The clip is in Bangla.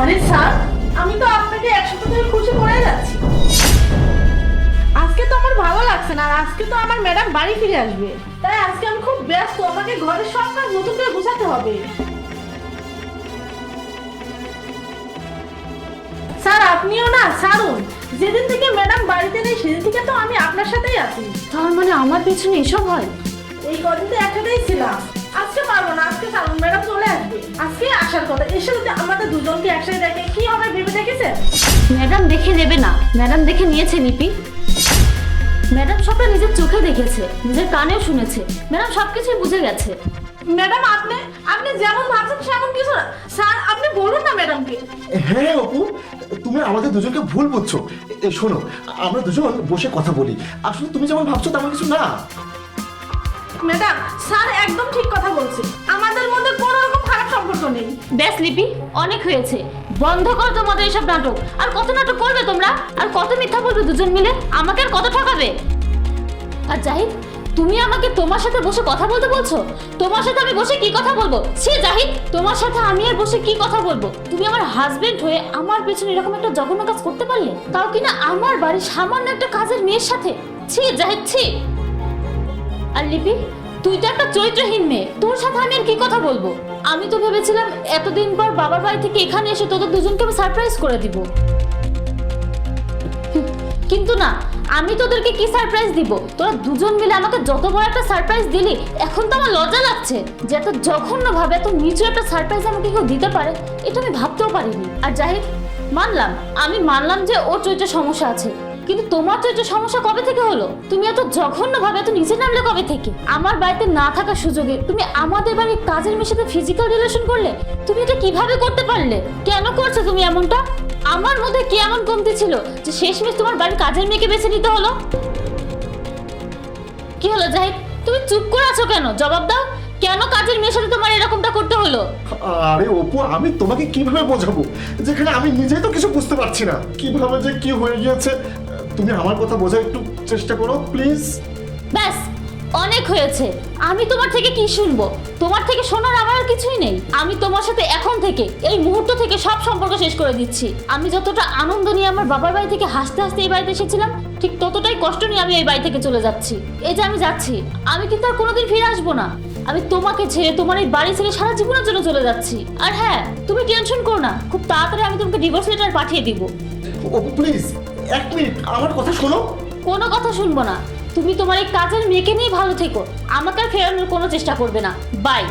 আরে স্যার আমি তো আপনাকে এক সপ্তাহ ধরে খুশি করে যাচ্ছি। আজকে তো আমার ভালো লাগছে না আর আজকে তো আমার ম্যাডাম বাড়ি ফিরে আসবে। তাই আজকে আমি খুব ব্যস্ত আমাকে ঘরের সব কাজ নতুন করে বোঝাতে হবে। স্যার আপনিও না ছাড়ুন। যেদিন থেকে ম্যাডাম বাড়িতে নেই সেদিন থেকে তো আমি আপনার সাথেই আছি। তার মানে আমার পেছনে এসব হয়? এই কদিন তো একসাথেই ছিলাম। আজকে পারব না আজকে ছাড়ুন ম্যাডাম চলে আসবে। আজকে আসার কথা এসে যদি দুজনকে একসাথে দেখে কি হবে ভেবে দেখেছেন? ম্যাডাম দেখে নেবে না। ম্যাডাম দেখে নিয়েছে নিপি। ম্যাডাম সবটা নিজের চোখে দেখেছে নিজের কানেও শুনেছে। ম্যাডাম সবকিছুই বুঝে গেছে। ম্যাডাম আপনি আপনি যেমন ভাবছেন সেমন কিছু না। স্যার আপনি বলুন না ম্যাডামকে। হ্যাঁ অপু তুমি আমাদের দুজনকে ভুল বুঝছ। এ, শোনো আমরা দুজন বসে কথা বলি। আসলে তুমি যেমন ভাবছ তেমন কিছু না। ম্যাডাম স্যার ব্যাস লিপি অনেক হয়েছে। বন্ধ করো তোমাদের এসব নাটক। আর কত নাটক করবে তোমরা? আর কত মিথ্যা বলবে দুজন মিলে? আমাকে আর কত ঠকাবে? আর জাহিদ, তুমি আমাকে তোমার সাথে বসে কথা বলতে বলছো? তোমার সাথে আমি বসে কি কথা বলব? সে জাহিদ, তোমার সাথে আমি আর বসে কি কথা বলব? তুমি আমার হাজবেন্ড হয়ে আমার পেছনে এরকম একটা জঘন্য কাজ করতে পারলে? তাও কিনা আমার বাড়ির সামান্য একটা কাজের মেয়ের সাথে? ছি, জাহিদ, ছি। আর লিপি তুই তো একটা চরিত্রহীন মেয়ে। তোর সাথে আমি কি কথা বলব? আমি তো ভেবেছিলাম এতদিন পর বাবার বাড়ি থেকে এখানে এসে তোদের দুজনকে আমি সারপ্রাইজ করে দিব। কিন্তু না, আমি তোদেরকে কি সারপ্রাইজ দিব? তোরা দুজন মিলে আমাকে যত বড় একটা সারপ্রাইজ দিলি, এখন তো আমার লজ্জা লাগছে যে এত জঘন্য ভাবে এত নিচু একটা সারপ্রাইজ আমাকে কেউ দিতে পারে। এটা আমি ভাবতেও পারিনি। আর জাহিদ মানলাম, আমি মানলাম যে ওর চরিত্রে সমস্যা আছে। কিন্তু তোমার চরিত্রে সমস্যা কবে থেকে হলো? তুমি এত জঘন্য ভাবে এত নিচে নামলে কবে থেকে? আমার বাড়িতে না থাকার সুযোগে তুমি আমাদের বাড়ির কাজের মেয়ের ফিজিক্যাল রিলেশন করলে, তুমি এটা কীভাবে করতে পারলে? কেন করছ তুমি এমনটা? আমার মধ্যে কি এমন কমতি ছিল যে শেষমেশ তোমার বাড়ির কাজের মেয়েকে বেছে নিতে হলো? কি হলো, জাহিদ? তুমি চুপ করে আছো কেন? জবাব দাও। কেন কাজের মেয়ের সাথে তোমার এরকমটা করতে হলো? আরে অপু, আমি তোমাকে কীভাবে বোঝাবো? যেখানে আমি নিজেই তো কিছু বুঝতে পারছি না। কীভাবে যে কি হয়ে গিয়েছে তুমি আমার কথা বোঝার একটু চেষ্টা করো প্লিজ ব্যাস অনেক হয়েছে। আমি তোমার থেকে কি শুনব? তোমার থেকে শোনার আমার আর কিছুই নেই। আমি তোমার সাথে এখন থেকে এই মুহূর্ত থেকে সব সম্পর্ক শেষ করে দিচ্ছি। আমি যতটা আনন্দ নিয়ে আমার বাবার বাড়ি থেকে হাসতে হাসতে এই বাড়িতে এসেছিলাম ঠিক ততটাই কষ্ট নিয়ে আমি এই বাড়ি থেকে চলে যাচ্ছি। এই যে আমি যাচ্ছি আমি কিন্তু আর কোনোদিন ফিরে আসব না। আমি তোমাকে ছেড়ে তোমার এই বাড়ি ছেড়ে সারা জীবনের জন্য চলে যাচ্ছি। আর হ্যাঁ তুমি টেনশন করো না খুব তাড়াতাড়ি আমি তোমাকে ডিভোর্স লেটার পাঠিয়ে দিব। প্লিজ এক মিনিট, আমার কথা শোনো। কোনো কথা শুনব না। তুমি তোমার এই কাজের মেয়েকে নিয়ে ভালো থেকো। আমাকে আর ফেরানোর কোনো চেষ্টা করবে না। বাই